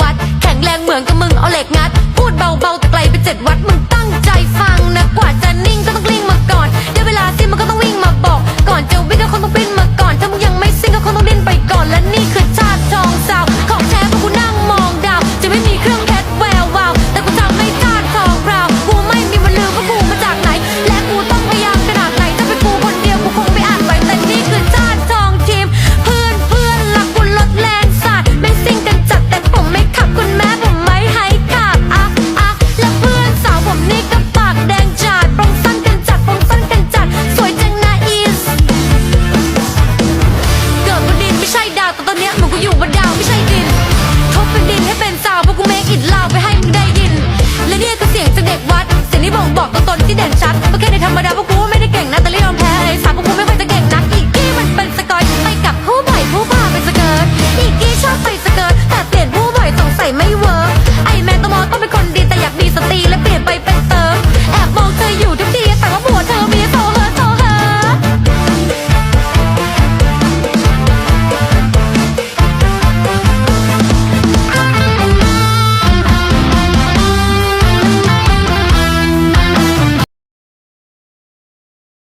วัด แข็งแรงเหมือนกับมึงเอาเหล็กงัด พูดเบาๆแต่ไกลไปเจ็ดวัดมึง กูอยู่บนดาวไม่ใช่ดินทบเป็นดินให้เป็นสาวเพราะกูเมกอิดลาวไปให้มึงได้ยิน และเนี่ยคืเสียงจากเด็กวัด เสียงที่บอกบอกตัวตนที่เด่นชัด